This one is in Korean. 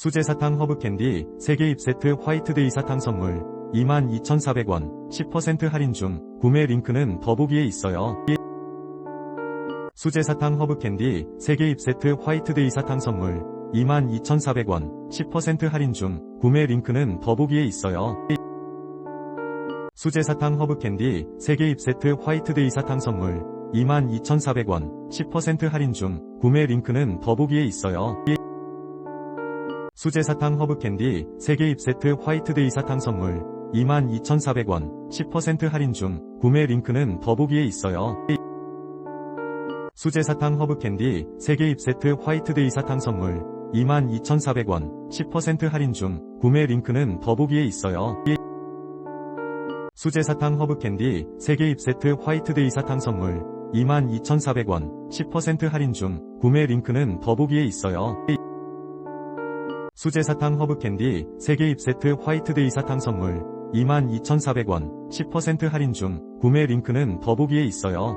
수제 사탕 허브 캔디 3개 입세트 화이트데이 사탕 선물 22,400원 10% 할인 중 구매 링크는 더보기에 있어요. 수제 사탕 허브 캔디 3개 입세트 화이트데이 사탕 선물 22,400원 10% 할인 중 구매 링크는 더보기에 있어요. 수제 사탕 허브 캔디 3개 입세트 화이트데이 사탕 선물 22,400원 10% 할인 중 구매 링크는 더보기에 있어요. 수제 사탕 허브 캔디 3개 입세트 화이트데이 사탕 선물 22,400원 10% 할인 중 구매 링크는 더보기에 있어요. 수제 사탕 허브 캔디 3개 입세트 화이트데이 사탕 선물 22,400원 10% 할인 중 구매 링크는 더보기에 있어요. 수제 사탕 허브 캔디 3개 입세트 화이트데이 사탕 선물 22,400원 10% 할인 중 구매 링크는 더보기에 있어요. 수제 사탕 허브 캔디 3개 입세트 화이트데이 사탕 선물 22,400원 10% 할인 중 구매 링크는 더보기에 있어요.